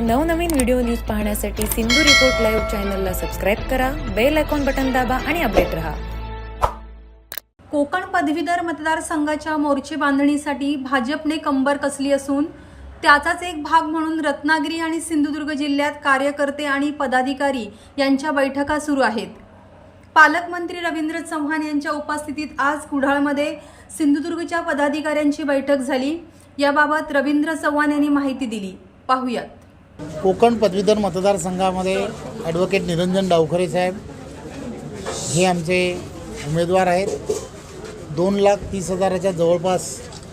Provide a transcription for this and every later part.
नवनवीन video news पाहण्यासाठी Sindhu report live चॅनलला सबस्क्राईब करा बेल आयकॉन बटन दाबा आणि अपडेट रहा. कोकण पदवीधर मतदारसंघाच्या मोर्चे बांधणीसाठी भाजपने कंबर कसली असून त्याचाच एक भाग म्हणून रत्नागिरी आणि सिंधुदुर्ग जिल्ह्यात कार्यकर्ते आणि पदाधिकारी यांच्या बैठका सुरू आहेत. पालकमंत्री रवींद्र चव्हाण यांच्या उपस्थितीत आज कुडाळमध्ये सिंधुदुर्गच्या पदाधिकाऱ्यांची बैठक झाली. याबाबत रवींद्र चव्हाण यांनी माहिती दिली. पाहुयात. कोकण पदवीधर मतदारसंघामध्ये ॲडव्होकेट निरंजन डावखरे साहेब हे आमचे उमेदवार आहेत. दोन लाख तीस हजाराच्या जवळपास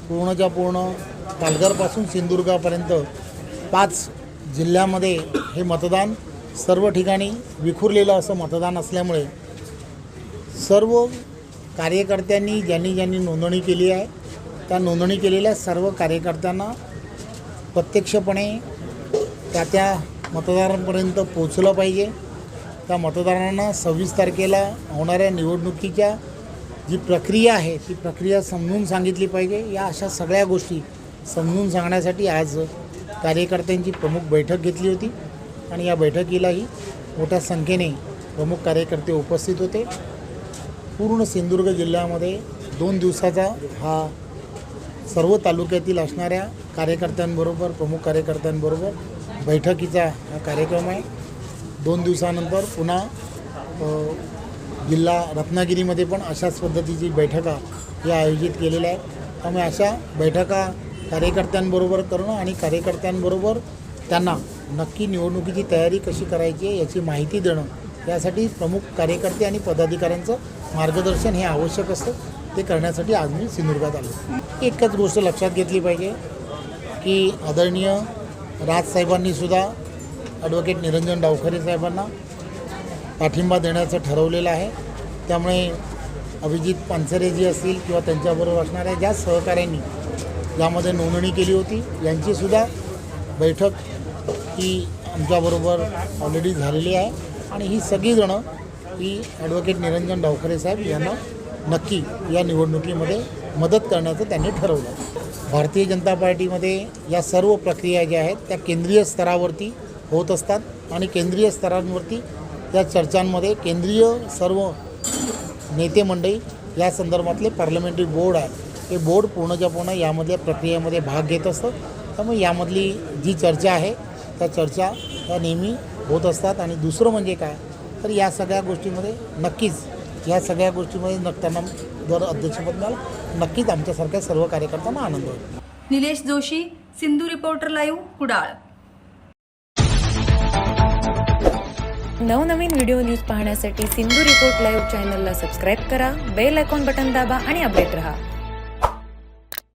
पूर्णच्या पूर्ण पालघरपासून सिंधुदुर्गापर्यंत पाच जिल्ह्यामध्ये हे मतदान सर्व ठिकाणी विखुरलेलं असं मतदान असल्यामुळे सर्व कार्यकर्त्यांनी ज्यांनी ज्यांनी नोंदणी केली आहे त्या नोंदणी केलेल्या सर्व कार्यकर्त्यांना प्रत्यक्षपणे त्या त्या मतदारांपर्यंत पोचलं पाहिजे. त्या मतदारांना सव्वीस तारखेला होणाऱ्या निवडणुकीच्या जी प्रक्रिया आहे ती प्रक्रिया समजून सांगितली पाहिजे. या अशा सगळ्या गोष्टी समजून सांगण्यासाठी आज कार्यकर्त्यांची प्रमुख बैठक घेतली होती आणि या बैठकीलाही मोठ्या संख्येने प्रमुख कार्यकर्ते उपस्थित होते. पूर्ण सिंधुदुर्ग जिल्ह्यामध्ये दोन दिवसाचा हा सर्व तालुक्यातील असणाऱ्या कार्यकर्त्यांबरोबर प्रमुख कार्यकर्त्यांबरोबर बैठकीचा हा कार्यक्रम आहे. दोन दिवसानंतर पुन्हा जिल्हा रत्नागिरीमध्ये पण अशाच पद्धतीची बैठका या आयोजित केलेल्या आहेत. त्यामुळे अशा बैठका कार्यकर्त्यांबरोबर करणं आणि कार्यकर्त्यांबरोबर त्यांना नक्की निवडणुकीची तयारी कशी करायची आहे याची माहिती देणं यासाठी प्रमुख कार्यकर्ते आणि पदाधिकाऱ्यांचं मार्गदर्शन हे आवश्यक असतं. ते करण्यासाठी आज मी सिंधुदुर्गात आलो. एकच गोष्ट लक्षात घेतली पाहिजे की आदरणीय राजसाहेबांनीसुद्धा ॲडव्होकेट निरंजन डावखरे साहेबांना पाठिंबा देण्याचं ठरवलेलं आहे. त्यामुळे अभिजित पानसरे जी असतील किंवा त्यांच्याबरोबर असणाऱ्या ज्या सहकाऱ्यांनी यामध्ये नोंदणी केली होती यांचीसुद्धा बैठक ही आमच्याबरोबर ऑलरेडी झालेली आहे. आणि ही सगळीजणं ही ॲडव्होकेट निरंजन डावखरे साहेब यांना नक्की या निवडणुकीमध्ये मदत करण्याचं त्यांनी ठरवलं. भारतीय जनता पार्टीमध्ये या सर्व प्रक्रिया ज्या आहेत त्या केंद्रीय स्तरावरती होत असतात आणि केंद्रीय स्तरांवरती त्या चर्चांमध्ये केंद्रीय सर्व नेते मंडळी या संदर्भातले पार्लमेंटरी बोर्ड आहे. ते बोर्ड पूर्णच्या पूर्ण यामधल्या प्रक्रियेमध्ये भाग घेत असतं. त्यामुळे यामधली जी चर्चा आहे त्या चर्चा त्या नेहमी होत असतात. आणि दुसरं म्हणजे काय? तर या सगळ्या गोष्टीमध्ये नक्कीच या सगळ्या गोष्टीमध्ये नक जर अध्यक्षपद मिळालं नक्कीच आमच्यासारख्या सर्व कार्यकर्त्यांना आनंद होईल. Nilesh Joshi Sindhu reporter live Kudal. नवनवीन व्हिडिओ न्यूज पाहण्यासाठी सिंधू रिपोर्ट लाईव्ह चॅनलला सबस्क्राईब करा बेल आयकॉन बटन दाबा आणि अपडेट रहा.